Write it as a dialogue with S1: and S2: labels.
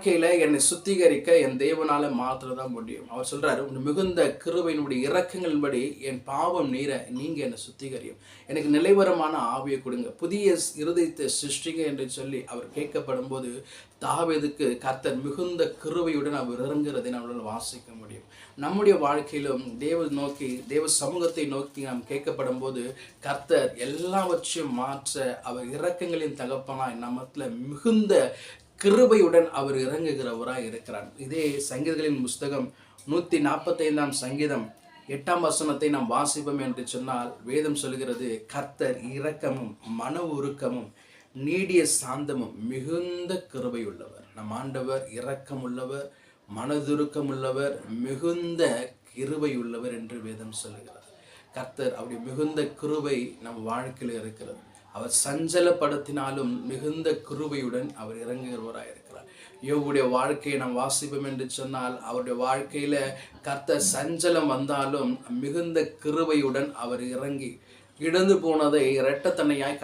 S1: வாழ்க்கையில என்னை சுத்திகரிக்க என் தேவனால மாத்திரம் தான் முடியும். அவர் சொல்றாரு "உன் மிகுந்த கிருவையினுடைய இறக்கங்களின்படி என் பாவம் நீர நீங்க என்னை சுத்திகரியும். எனக்கு நிலைவரமான ஆவியை கொடுங்க. புதிய இருதயத்தை சிருஷ்டிங்க என்று சொல்லி அவர் கேட்கப்படும் போது தாவீதுக்கு கர்த்தர் மிகுந்த கிருவையுடன் அவர் இறங்குறதை நம்மளால் வாசிக்க முடியும். நம்முடைய வாழ்க்கையிலும் தேவ நோக்கி தேவ சமூகத்தை நோக்கி நாம் கேட்கப்படும் போது கர்த்தர் எல்லாவற்றையும் மாற்ற அவர் இரக்கங்களின் தகப்பனாய் நம்மத்துல மிகுந்த கிருபையுடன் அவர் இறங்குகிறவராய் இருக்கிறார். இதே சங்கீதங்களின் புஸ்தகம் நூற்றி நாற்பத்தைந்தாம் சங்கீதம் எட்டாம் வசனத்தை நாம் வாசிப்போம் என்று சொன்னால் வேதம் சொல்கிறது கர்த்தர் இரக்கமும் மன உருக்கமும் நீடிய சாந்தமும் மிகுந்த கிருபையுள்ளவர். நம் ஆண்டவர் இரக்கம் உள்ளவர் மனதுருக்கம் உள்ளவர் மிகுந்த கிருபை உள்ளவர் என்று வேதம் சொல்கிறது. கர்த்தர் அப்படி மிகுந்த கிருபை நம் வாழ்க்கையில் இருக்கிறது. அவர் சஞ்சலப்படுத்தினாலும் மிகுந்த கிருபையுடன் அவர் இறங்குகிறவராக இருக்கிறார் யோகுடைய வாழ்க்கையை நாம் வாசிப்போம் என்று சொன்னால் அவருடைய வாழ்க்கையில கர்த்த சஞ்சலம் வந்தாலும் மிகுந்த கிருபையுடன் அவர் இறங்கி இழந்து போனதை இரட்டத்தனையாய்